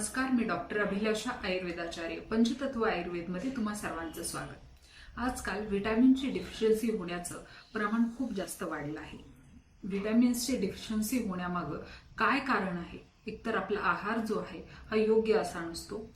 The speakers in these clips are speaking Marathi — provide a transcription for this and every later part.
नमस्कार मी डॉक्टर अभिलाषा आयुर्वेदाचार्य पंचतत्व आयुर्वेदमध्ये तुम्हा सर्वांचं स्वागत. आजकाल व्हिटॅमिनची डिफिशियन्सी होण्याचं प्रमाण खूप जास्त वाढलं आहे. व्हिटॅमिन्सची डिफिशियन्सी होण्यामागं काय कारण आहे? एकतर आपला आहार जो आहे हा योग्य असा नसतो.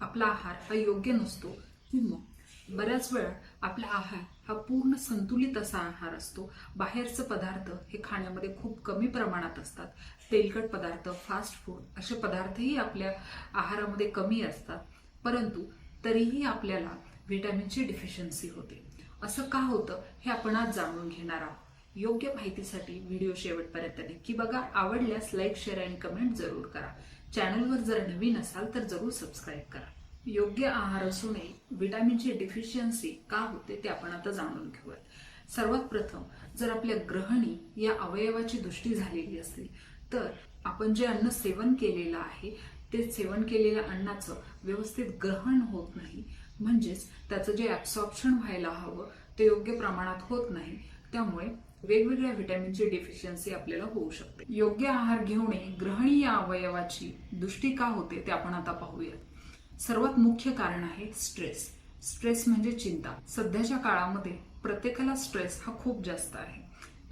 आपला आहार हा योग्य नसतो. किंवा बऱ्याच वेळा आपला आहार हा पूर्ण संतुलित असा आहार असतो. बाहेरचे पदार्थ हे खाण्यामध्ये खूप कमी प्रमाणात असतात. तेलकट पदार्थ फास्ट फूड असे पदार्थही आपल्या आहारामध्ये कमी असतात. परंतु तरीही आपल्याला व्हिटॅमिनची डिफिशियन्सी होते. असं का होतं हे आपण आज जाणून घेणार आहोत. योग्य माहितीसाठी व्हिडिओ शेवटपर्यंत नक्की बघा. आवडल्यास लाईक शेअर आणि कमेंट जरूर करा. चॅनलवर जर नवीन असाल तर जरूर सबस्क्राईब करा. योग्य आहार असूनही विटॅमिनची डिफिशियन्सी का होते ते आपण आता जाणून घेऊयात. सर्वात प्रथम जर आपल्या ग्रहणी या अवयवाची दृष्टी झालेली असेल तर आपण जे अन्न सेवन केलेलं आहे ते सेवन केलेल्या अन्नाचं व्यवस्थित ग्रहण होत नाही. म्हणजेच त्याचं जे ऍब्सॉर्प्शन व्हायला हवं ते योग्य प्रमाणात होत नाही. त्यामुळे वेगवेगळ्या व्हिटॅमिनची डेफिशियन्सी आपल्याला होऊ शकते. योग्य आहार घेऊन ग्रहणी या अवयवाची दृष्टी का होते ते आपण आता पाहूयात. सर्वात मुख्य कारण आहे स्ट्रेस स्ट्रेस म्हणजे चिंता. सध्याच्या काळामध्ये प्रत्येकाला स्ट्रेस हा खूप जास्त आहे.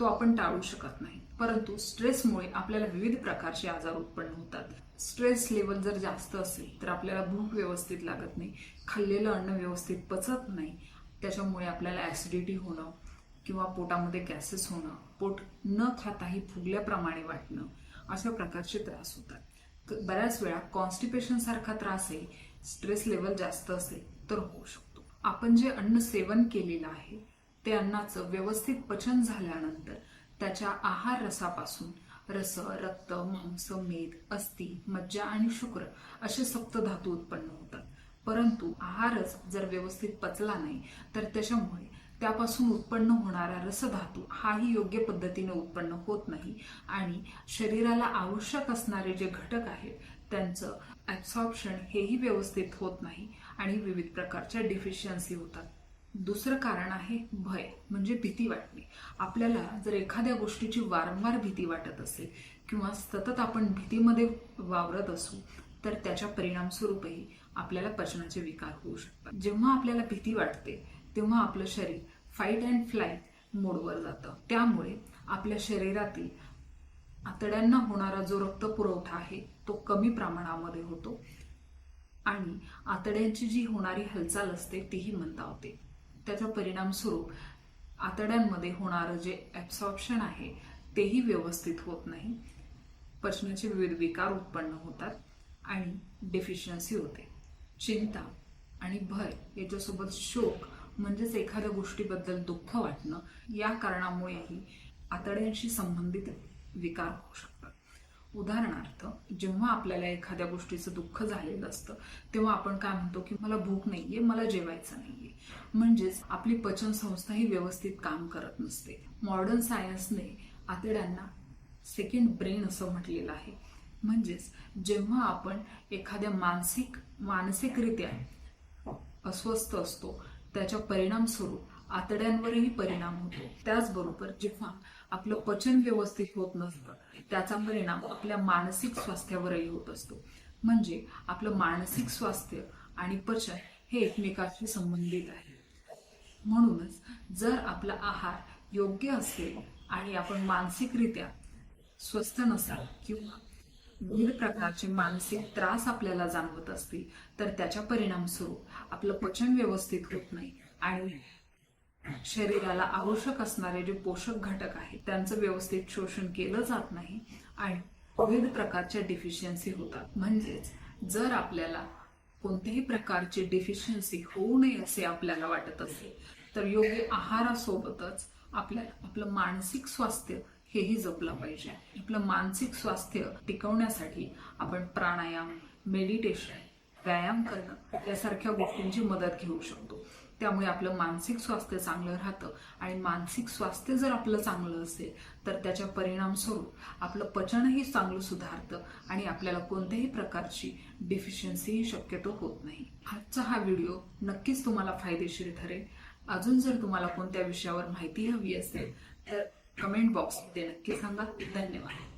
तो आपण टाळू शकत नाही. परंतु स्ट्रेसमुळे आपल्याला विविध प्रकारचे आजार उत्पन्न होतात. स्ट्रेस लेवल जर जास्त असेल तर आपल्याला भूक व्यवस्थित लागत नाही खाल्लेलं अन्न व्यवस्थित पचत नाही त्याच्यामुळे आपल्याला ऍसिडिटी होणं किंवा पोटामध्ये गॅसेस होणं पोट न खाताही फुगल्याप्रमाणे वाटणं अशा प्रकारचे त्रास होतात. बऱ्याच वेळा कॉन्स्टिपेशन सारखा आहे स्ट्रेस लेवल जास्त असेल तर होऊ शकतो. आपण जे अन्न सेवन केलेलं आहे ते अन्नाचं व्यवस्थित पचन झाल्यानंतर त्याच्या आहार रसापासून रस रक्त मांस मेद अस्थि मज्जा आणि शुक्र असे सप्त धातू उत्पन्न होतात. परंतु आहारच जर व्यवस्थित पचला नाही तर त्याच्यामुळे त्यापासून उत्पन्न होणारा रसधातू हाही योग्य पद्धतीने उत्पन्न होत नाही. आणि शरीराला आवश्यक असणारे जे घटक आहेत त्यांचं ऍब्सॉर्प्शन हेही व्यवस्थित होत नाही आणि विविध प्रकारच्या डिफिशियन्सी होतात. दुसरं कारण आहे भय म्हणजे भीती वाटणे. आपल्याला जर एखाद्या गोष्टीची वारंवार भीती वाटत असेल किंवा सतत आपण भीतीमध्ये वावरत असू तर त्याच्या परिणामस्वरूपही आपल्याला पचनाचे विकार होऊ शकतात. जेव्हा आपल्याला भीती वाटते तेव्हा आपलं शरीर फाईट अँड फ्लाय मोडवर जातं. त्यामुळे आपल्या शरीरातील आतड्यांना होणारा जो रक्त पुरवठा आहे तो कमी प्रमाणामध्ये होतो आणि आतड्यांची जी होणारी हालचाल असते तीही मंदावते त्याचा परिणामस्वरूप आतड्यांमध्ये होणारं जे ॲब्सॉर्प्शन आहे तेही व्यवस्थित होत नाही. पचनाचे विविध विकार उत्पन्न होतात आणि डेफिशियन्सी होते. चिंता आणि भय याच्यासोबत शोक म्हणजेच एखाद्या गोष्टीबद्दल दुःख वाटणं या कारणामुळेही आतड्यांशी संबंधित विकार होऊ शकतात. उदाहरणार्थ जेव्हा आपल्याला एखाद्या गोष्टीचं दुःख झालेलं असतं तेव्हा आपण काय म्हणतो की मला भूक नाहीये मला जेवायचं नाहीये. म्हणजेच आपली पचन संस्था ही व्यवस्थित काम करत नसते. मॉडर्न सायन्सने आतड्यांना सेकंड ब्रेन असं म्हटलेलं आहे. म्हणजेच जेव्हा आपण एखाद्या मानसिक मानसिकरित्या अस्वस्थ असतो त्याच्या परिणाम स्वरूप आतड्यांवरही परिणाम होतो. त्याचबरोबर जेव्हा आपलं पचन व्यवस्थित होत नसतं त्याचा परिणाम आपल्या मानसिक स्वास्थ्यावरही होत असतो. म्हणजे आपलं मानसिक स्वास्थ्य आणि पचन हे एकमेकाशी संबंधित आहे. म्हणूनच जर आपला आहार योग्य असेल आणि आपण मानसिकरित्या स्वस्थ नसाल किंवा विविध प्रकारचे मानसिक त्रास आपल्याला जाणवत असतील तर त्याच्या परिणाम स्वरूप आपलं पचन व्यवस्थित होत नाही. आणि शरीराला आवश्यक असणारे जे पोषक घटक आहेत त्यांचं व्यवस्थित शोषण केलं जात नाही आणि विविध प्रकारच्या डिफिशियन्सी होतात. म्हणजेच जर आपल्याला कोणत्याही प्रकारची डिफिशियन्सी होऊ नये असे आपल्याला वाटत असेल तर योग्य आहारासोबतच आपल्या आपलं मानसिक स्वास्थ्य हेही जपलं पाहिजे. आपलं मानसिक स्वास्थ्य टिकवण्यासाठी आपण प्राणायाम मेडिटेशन व्यायाम करणं यासारख्या गोष्टींची मदत घेऊ शकतो. त्यामुळे आपलं मानसिक स्वास्थ्य चांगलं राहतं आणि मानसिक स्वास्थ्य जर आपलं चांगलं असेल तर त्याच्या परिणामस्वरूप आपलं पचनही चांगलं सुधारतं आणि आपल्याला कोणत्याही प्रकारची डिफिशियन्सीही शक्यतो होत नाही. आजचा हा व्हिडिओ नक्कीच तुम्हाला फायदेशीर ठरेल. अजून जर तुम्हाला कोणत्या विषयावर माहिती हवी असेल तर कमेंट बॉक्समध्ये नक्की सांगा धन्यवाद.